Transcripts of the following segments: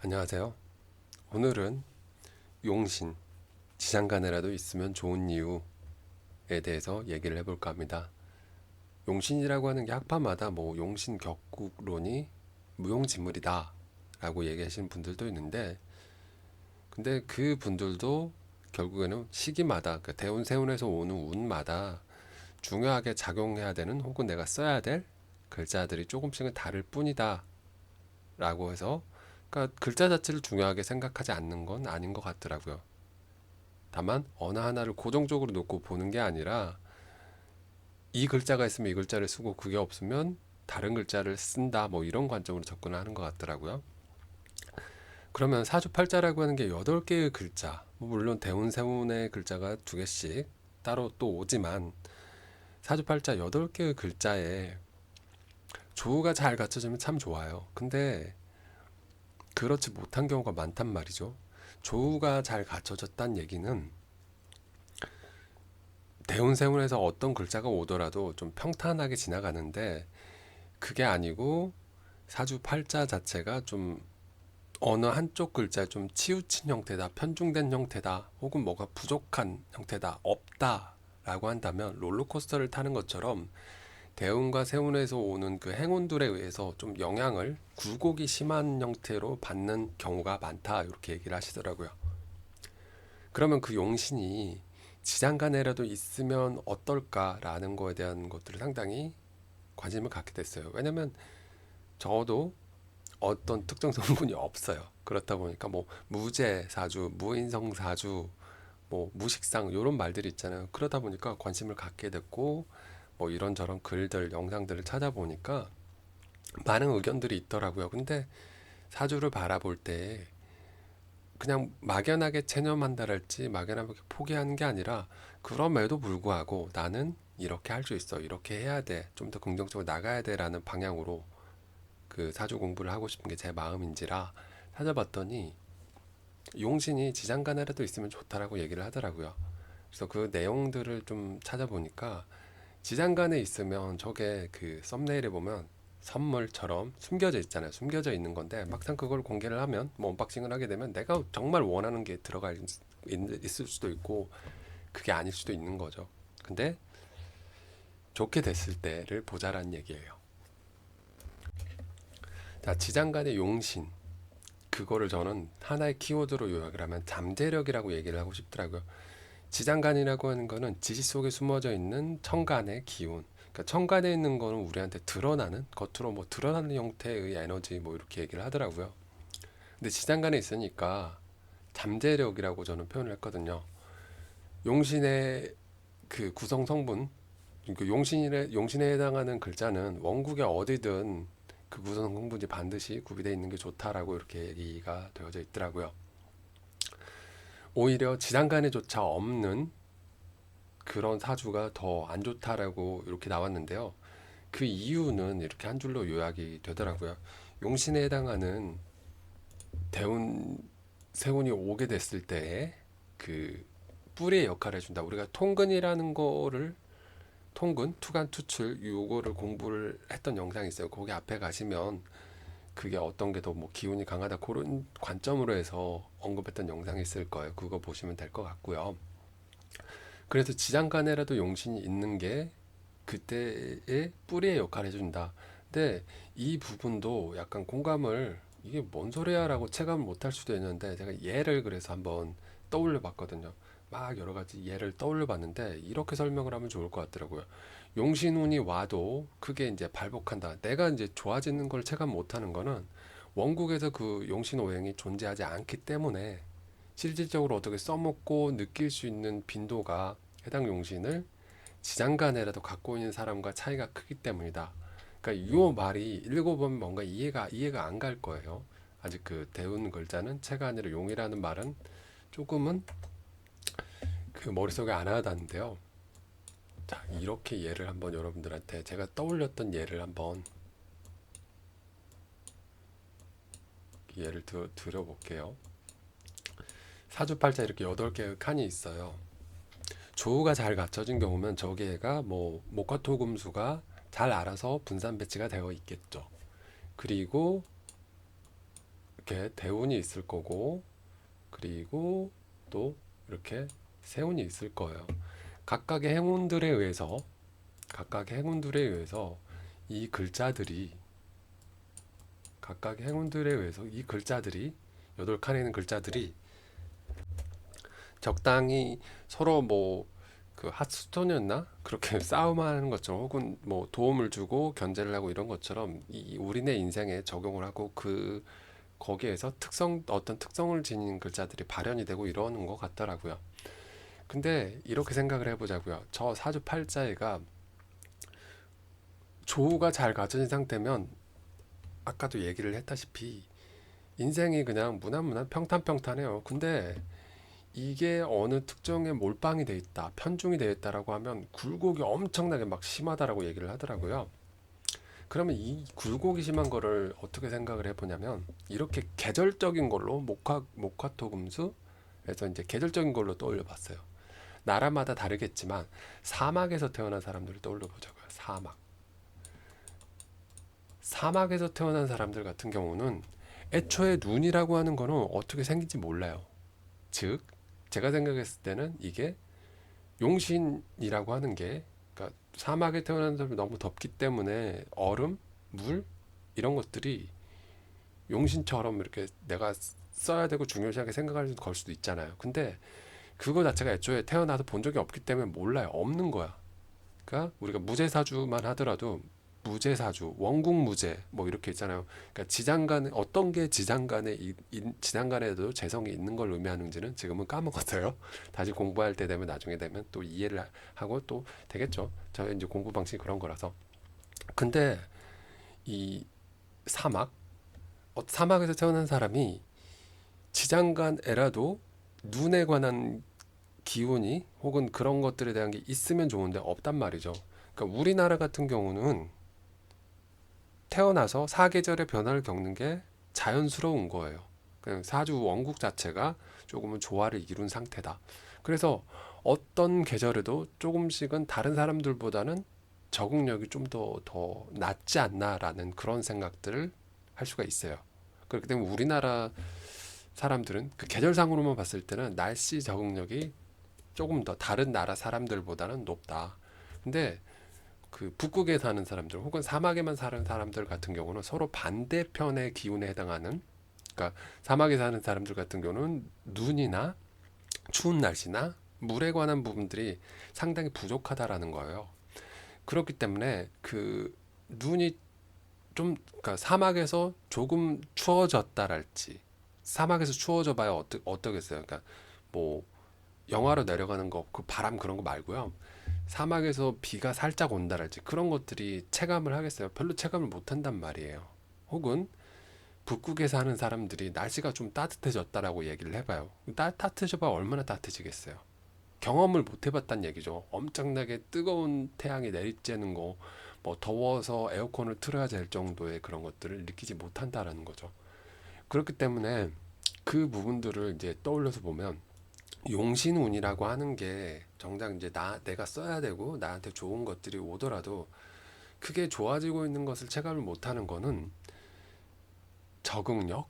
안녕하세요. 오늘은 용신, 지장간에라도 있으면 좋은 이유에 대해서 얘기를 해볼까 합니다. 용신이라고 하는 게 학파마다 뭐 용신 격국론이 무용지물이다 라고 얘기하시는 분들도 있는데 근데 그 분들도 결국에는 시기마다 그 대운 세운에서 오는 운마다 중요하게 작용해야 되는 혹은 내가 써야 될 글자들이 조금씩은 다를 뿐이다 라고 해서 그러니까 글자 자체를 중요하게 생각하지 않는 건 아닌 것 같더라고요. 다만 어느 하나를 고정적으로 놓고 보는 게 아니라 이 글자가 있으면 이 글자를 쓰고 그게 없으면 다른 글자를 쓴다 뭐 이런 관점으로 접근을 하는 것 같더라고요. 그러면 사주팔자라고 하는 게 여덟 개의 글자, 뭐 물론 대운세운의 글자가 두 개씩 따로 또 오지만 사주팔자 여덟 개의 글자에 조우가 잘 갖춰지면 참 좋아요. 근데 그렇지 못한 경우가 많단 말이죠. 조우가 잘 갖춰졌다는 얘기는 대운세운에서 어떤 글자가 오더라도 좀 평탄하게 지나가는데 그게 아니고 사주 팔자 자체가 좀 어느 한쪽 글자에 좀 치우친 형태다, 편중된 형태다, 혹은 뭐가 부족한 형태다, 없다 라고 한다면 롤러코스터를 타는 것처럼 대운과 세운에서 오는 그 행운들에 의해서 좀 영향을 굴곡이 심한 형태로 받는 경우가 많다 이렇게 얘기를 하시더라고요. 그러면 그 용신이 지장간에라도 있으면 어떨까라는 거에 대한 것들을 상당히 관심을 갖게 됐어요. 왜냐면 저도 어떤 특정 성분이 없어요. 그렇다 보니까 뭐 무제 사주, 무인성 사주, 뭐 무식상 이런 말들이 있잖아요. 그러다 보니까 관심을 갖게 됐고 뭐 이런저런 글들, 영상들을 찾아보니까 많은 의견들이 있더라고요. 근데 사주를 바라볼 때 그냥 막연하게 체념한다랄지 막연하게 포기하는 게 아니라 그럼에도 불구하고 나는 이렇게 할 수 있어. 이렇게 해야 돼. 좀 더 긍정적으로 나가야 돼라는 방향으로 그 사주 공부를 하고 싶은 게 제 마음인지라 찾아봤더니 용신이 지장간에라도 있으면 좋다라고 얘기를 하더라고요. 그래서 그 내용들을 좀 찾아보니까 지장간에 있으면 저게 그 썸네일에 보면 선물처럼 숨겨져 있잖아요. 숨겨져 있는 건데 막상 그걸 공개를 하면 뭐 언박싱을 하게 되면 내가 정말 원하는 게 들어가 있, 있을 수도 있고 그게 아닐 수도 있는 거죠. 근데 좋게 됐을 때를 보자라는 얘기예요. 자, 지장간의 용신 그거를 저는 하나의 키워드로 요약을 하면 잠재력이라고 얘기를 하고 싶더라고요. 지장간이라고 하는 거는 지시 속에 숨어져 있는 천간의 기운. 그러니까 천간에 있는 거는 우리한테 드러나는 겉으로 뭐 드러나는 형태의 에너지 뭐 이렇게 얘기를 하더라고요. 근데 지장간에 있으니까 잠재력이라고 저는 표현을 했거든요. 용신의 그 구성 성분, 그 용신에 용신에 해당하는 글자는 원국의 어디든 그 구성 성분이 반드시 구비되어 있는 게 좋다라고 이렇게 얘기가 되어져 있더라고요. 오히려 지장간에조차 없는 그런 사주가 더 안 좋다라고 이렇게 나왔는데요. 그 이유는 이렇게 한 줄로 요약이 되더라고요. 용신에 해당하는 대운 세운이 오게 됐을 때 그 뿌리의 역할을 해준다. 우리가 통근이라는 거를 통근, 투간, 투출 요거를 공부를 했던 영상이 있어요. 거기 앞에 가시면 그게 어떤 게 더 뭐 기운이 강하다 그런 관점으로 해서 언급했던 영상이 있을 거예요. 그거 보시면 될 것 같고요. 그래서 지장간에라도 용신이 있는 게 그때의 뿌리의 역할을 해준다. 근데 이 부분도 약간 공감을 이게 뭔 소리야라고 체감을 못할 수도 있는데 제가 예를 그래서 한번 떠올려 봤거든요. 막 여러 가지 예를 떠올려 봤는데 이렇게 설명을 하면 좋을 것 같더라고요. 용신운이 와도 그게 이제 발복한다. 내가 이제 좋아지는 걸 체감 못하는 거는 원국에서 그 용신 오행이 존재하지 않기 때문에 실질적으로 어떻게 써먹고 느낄 수 있는 빈도가 해당 용신을 지장간에라도 갖고 있는 사람과 차이가 크기 때문이다. 그러니까 이 말이 읽어보면 뭔가 이해가 이해가 안 갈 거예요. 아직 그 대운 글자는 체가 아니라 용이라는 말은 조금은 그 머릿속에 안 와닿는데요. 자, 이렇게 예를 한번 여러분들한테 제가 떠올렸던 예를 한번 예를 드, 드려볼게요. 사주팔자 이렇게 여덟 개의 칸이 있어요. 조우가 잘 갖춰진 경우면 저기가 뭐 목화토금수가 잘 알아서 분산 배치가 되어 있겠죠. 그리고 이렇게 대운이 있을 거고 그리고 또 이렇게 세운이 있을 거예요. 각각의 행운들에 의해서 각각의 행운들에 의해서 이 글자들이 각각의 행운들에 의해서 이 글자들이 여덟 칸에 있는 글자들이 적당히 서로 뭐 그 핫스톤이었나 그렇게 싸움하는 것처럼 혹은 뭐 도움을 주고 견제를 하고 이런 것처럼 이 우리네 인생에 적용을 하고 그 거기에서 특성 어떤 특성을 지닌 글자들이 발현이 되고 이러는 것 같더라고요. 근데 이렇게 생각을 해보자고요. 저 사주 팔자애가 조우가 잘 갖춰진 상태면 아까도 얘기를 했다시피 인생이 그냥 무난무난 평탄평탄해요. 근데 이게 어느 특정에 몰빵이 돼 있다, 편중이 돼 있다라고 하면 굴곡이 엄청나게 막 심하다라고 얘기를 하더라고요. 그러면 이 굴곡이 심한 거를 어떻게 생각을 해보냐면 이렇게 계절적인 걸로 목화 목화토금수에서 이제 계절적인 걸로 떠올려 봤어요. 나라마다 다르겠지만 사막에서 태어난 사람들을 떠올려 보자고요. 사막. 사막에서 태어난 사람들 같은 경우는 애초에 눈이라고 하는 거는 어떻게 생긴지 몰라요. 즉, 제가 생각했을 때는 이게 용신이라고 하는 게, 그러니까 사막에 태어난 사람이 너무 덥기 때문에 얼음, 물 이런 것들이 용신처럼 이렇게 내가 써야 되고 중요시하게 생각할 걸 수도 있잖아요. 근데 그거 자체가 애초에 태어나서 본 적이 없기 때문에 몰라요. 없는 거야. 그러니까 우리가 무제사주만 하더라도 무제사주, 원국무제 뭐 이렇게 있잖아요. 그러니까 지장간에 어떤 게 지장간에 지장간에도 재성이 있는 걸 의미하는지는 지금은 까먹었어요. 다시 공부할 때 되면 나중에 되면 또 이해를 하- 하고 또 되겠죠. 저희 이제 공부 방식이 그런 거라서. 근데 이 사막 어, 사막에서 태어난 사람이 지장간에라도 눈에 관한 기운이 혹은 그런 것들에 대한 게 있으면 좋은데 없단 말이죠. 그러니까 우리나라 같은 경우는 태어나서 사계절의 변화를 겪는 게 자연스러운 거예요. 그냥 사주 원국 자체가 조금은 조화를 이룬 상태다. 그래서 어떤 계절에도 조금씩은 다른 사람들보다는 적응력이 좀 더더 낫지 않나라는 그런 생각들을 할 수가 있어요. 그렇기 때문에 우리나라 사람들은 그 계절상으로만 봤을 때는 날씨 적응력이 조금 더 다른 나라 사람들보다는 높다. 근데 그 북극에 사는 사람들 혹은 사막에만 사는 사람들 같은 경우는 서로 반대편의 기운에 해당하는 그러니까 사막에 사는 사람들 같은 경우는 눈이나 추운 날씨나 물에 관한 부분들이 상당히 부족하다라는 거예요. 그렇기 때문에 그 눈이 좀 그러니까 사막에서 조금 추워졌다랄지 사막에서 추워져 봐야 어떠, 어떠겠어요? 그러니까 뭐 영하로 내려가는 거 그 바람 그런 거 말고요. 사막에서 비가 살짝 온다랄지 그런 것들이 체감을 하겠어요? 별로 체감을 못 한단 말이에요. 혹은 북극에 사는 사람들이 날씨가 좀 따뜻해졌다라고 얘기를 해봐요. 따, 따뜻해져 봐 얼마나 따뜻해지겠어요? 경험을 못 해봤단 얘기죠. 엄청나게 뜨거운 태양이 내리쬐는 거, 뭐 더워서 에어컨을 틀어야 될 정도의 그런 것들을 느끼지 못한다라는 거죠. 그렇기 때문에 그 부분들을 이제 떠올려서 보면 용신운이라고 하는 게 정작 이제 나 내가 써야 되고 나한테 좋은 것들이 오더라도 그게 좋아지고 있는 것을 체감을 못하는 거는 적응력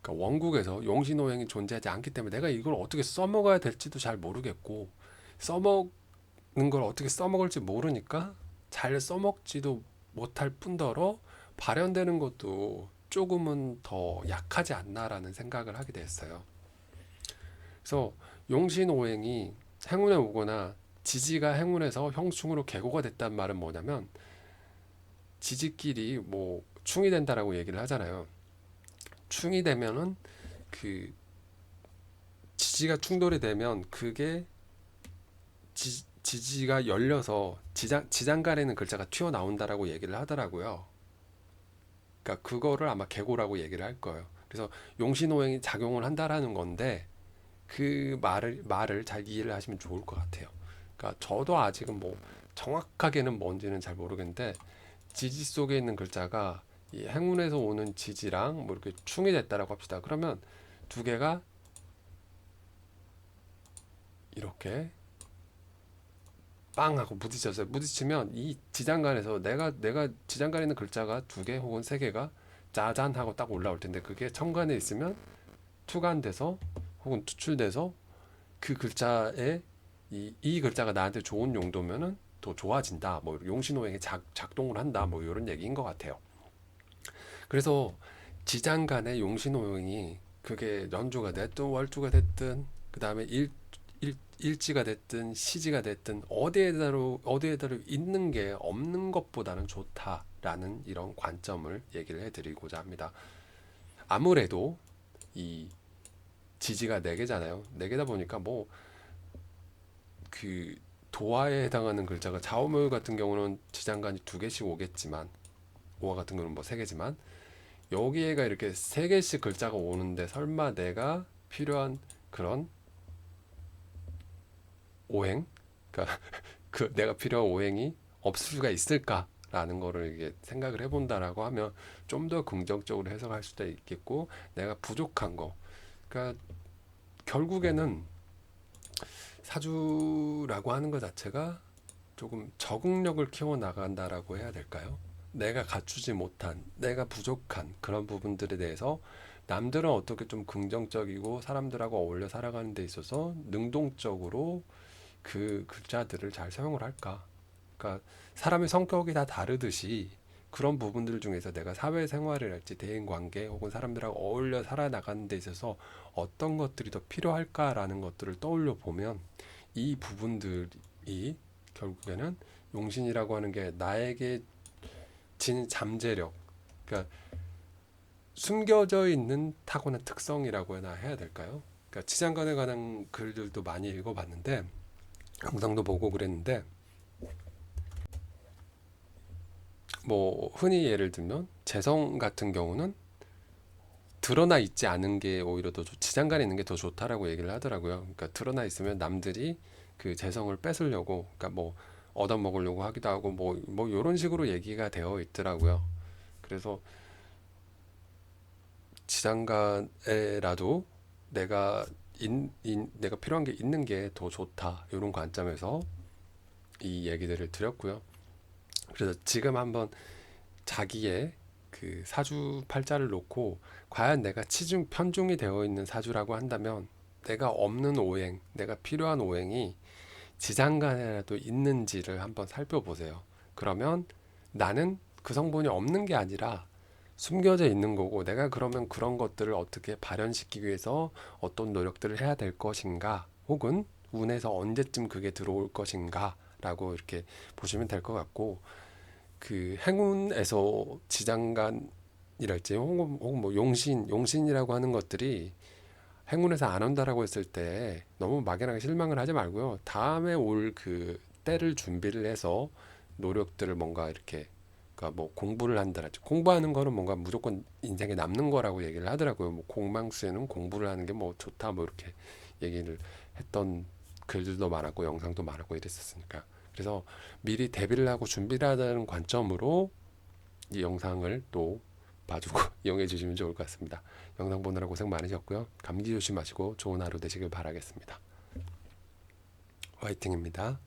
그러니까 원국에서 용신호행이 존재하지 않기 때문에 내가 이걸 어떻게 써먹어야 될지도 잘 모르겠고 써먹는 걸 어떻게 써먹을지 모르니까 잘 써먹지도 못할 뿐더러 발현되는 것도 조금은 더 약하지 않나라는 생각을 하게 됐어요. 그래서 용신오행이 행운에 오거나 지지가 행운에서 형충으로 계고가 됐단 말은 뭐냐면 지지끼리 뭐 충이 된다라고 얘기를 하잖아요. 충이 되면은 그 지지가 충돌이 되면 그게 지, 지지가 열려서 지장 지장간에는 글자가 튀어 나온다라고 얘기를 하더라고요. 그러니까 그거를 아마 계고라고 얘기를 할 거예요. 그래서 용신오행이 작용을 한다라는 건데 그 말을 말을 잘 이해를 하시면 좋을 것 같아요. 그러니까 저도 아직은 뭐 정확하게는 뭔지는 잘 모르겠는데 지지 속에 있는 글자가 이 행운에서 오는 지지랑 뭐 이렇게 충이 됐다라고 합시다. 그러면 두 개가 이렇게 빵 하고 부딪혔어요. 부딪히면 이 지장간에서 내가 내가 지장간에 있는 글자가 두 개 혹은 세 개가 짜잔 하고 딱 올라올 텐데 그게 천간에 있으면 투간 돼서 혹은 투출돼서 그 글자에 이, 이 글자가 나한테 좋은 용도면은 더 좋아진다. 뭐 용신호행이 작, 작동을 한다. 뭐 이런 얘기인 것 같아요. 그래서 지장 간의 용신호행이 그게 연주가 됐든 월주가 됐든 그 다음에 일, 일, 일지가 됐든 시지가 됐든 어디에다로 어디에다로 있는 게 없는 것보다는 좋다라는 이런 관점을 얘기를 해드리고자 합니다. 아무래도 이 지지가 네 개잖아요. 네 개다 보니까 뭐 그 도화에 해당하는 글자가 좌우묘 같은 경우는 지장간이 두 개씩 오겠지만 오화 같은 경우는 뭐세 개지만 여기에가 이렇게 세 개씩 글자가 오는데 설마 내가 필요한 그런 오행, 그러니까 그 내가 필요한 오행이 없을 수가 있을까 라는 거를 이게 생각을 해본다라고 하면 좀 더 긍정적으로 해석할 수도 있겠고 내가 부족한 거, 그러니까 결국에는 사주라고 하는 것 자체가 조금 적응력을 키워 나간다라고 해야 될까요? 내가 갖추지 못한, 내가 부족한 그런 부분들에 대해서 남들은 어떻게 좀 긍정적이고 사람들하고 어울려 살아가는 데 있어서 능동적으로 그 글자들을 잘 사용을 할까? 그러니까 사람의 성격이 다 다르듯이 그런 부분들 중에서 내가 사회생활을 할지 대인관계 혹은 사람들하고 어울려 살아나가는 데 있어서 어떤 것들이 더 필요할까라는 것들을 떠올려 보면 이 부분들이 결국에는 용신이라고 하는 게 나에게 진 잠재력, 그러니까 숨겨져 있는 타고난 특성이라고 해나 해야 될까요? 그러니까 치장관에 관한 글들도 많이 읽어봤는데 영상도 보고 그랬는데 뭐 흔히 예를 들면 재성 같은 경우는 드러나 있지 않은 게 오히려 더 좋, 지장간에 있는 게 더 좋다라고 얘기를 하더라고요. 그러니까 드러나 있으면 남들이 그 재성을 뺏으려고, 그러니까 뭐 얻어먹으려고 하기도 하고 뭐뭐 이런 식으로 얘기가 되어 있더라고요. 그래서 지장간에라도 내가 인, 인, 내가 필요한 게 있는 게 더 좋다 이런 관점에서 이 얘기들을 드렸고요. 그래서 지금 한번 자기의 그 사주 팔자를 놓고 과연 내가 치중 편중이 되어 있는 사주라고 한다면 내가 없는 오행, 내가 필요한 오행이 지장간에라도 있는지를 한번 살펴보세요. 그러면 나는 그 성분이 없는 게 아니라 숨겨져 있는 거고 내가 그러면 그런 것들을 어떻게 발현시키기 위해서 어떤 노력들을 해야 될 것인가 혹은 운에서 언제쯤 그게 들어올 것인가 라고 이렇게 보시면 될 것 같고 그 행운에서 지장간이랄지 혹은, 혹은 뭐 용신 용신이라고 하는 것들이 행운에서 안 온다라고 했을 때 너무 막연하게 실망을 하지 말고요. 다음에 올 그 때를 준비를 해서 노력들을 뭔가 이렇게 그러니까 뭐 공부를 한다랄지 공부하는 거는 뭔가 무조건 인생에 남는 거라고 얘기를 하더라고요. 뭐 공망수에는 공부를 하는 게 뭐 좋다 뭐 이렇게 얘기를 했던 글들도 많았고 영상도 많았고 이랬었으니까 그래서 미리 대비를 하고 준비를 하는 관점으로 이 영상을 또 봐주고 이용해 주시면 좋을 것 같습니다. 영상 보느라 고생 많으셨고요. 감기 조심하시고 좋은 하루 되시길 바라겠습니다. 화이팅입니다.